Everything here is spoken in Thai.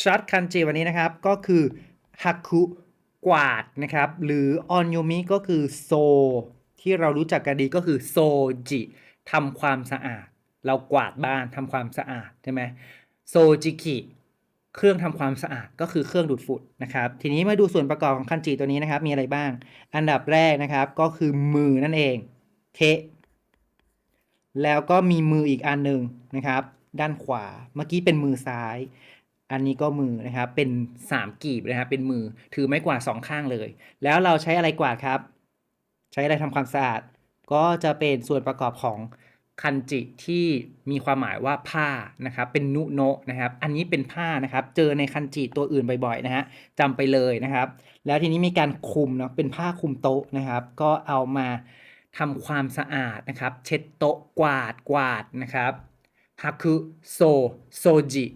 ช็อตคันจิวันนี้นะครับ ก็คือฮักคุกวาดนะครับ หรือออนโยมิก็คือโซ ที่เรารู้จักกันดีก็คือโซจิทำความสะอาด เรากวาดบ้านทำความสะอาดใช่ไหมโซจิคิเครื่องทำความสะอาดก็คือเครื่องดูดฝุ่นนะครับ ทีนี้มาดูส่วนประกอบของคันจิตัวนี้นะครับ มีอะไรบ้าง อันดับแรกนะครับก็คือมือนั่นเองเทแล้วก็มีมืออีกอันหนึ่งนะครับ ด้านขวาเมื่อกี้เป็นมือซ้าย อันนี้ก็มือนะครับเป็นสามกีบนะครับเป็นมือถือไม้กวาดสองข้างเลย แล้วเราใช้อะไรกวาดครับ ใช้อะไรทำความสะอาด ก็จะเป็นส่วนประกอบของคันจิที่มีความหมายว่าผ้านะครับเป็นนุโนะนะครับ อันนี้เป็นผ้านะครับ เจอในคันจิตัวอื่นบ่อยๆนะฮะจำไปเลยนะครับ แล้วทีนี้มีการคลุมเนาะเป็นผ้าคลุมโต๊ะนะครับ ก็เอามาทำความสะอาดนะครับ เช็ดโต๊ะกวาดกวาดนะครับฮักคุโซโซจิ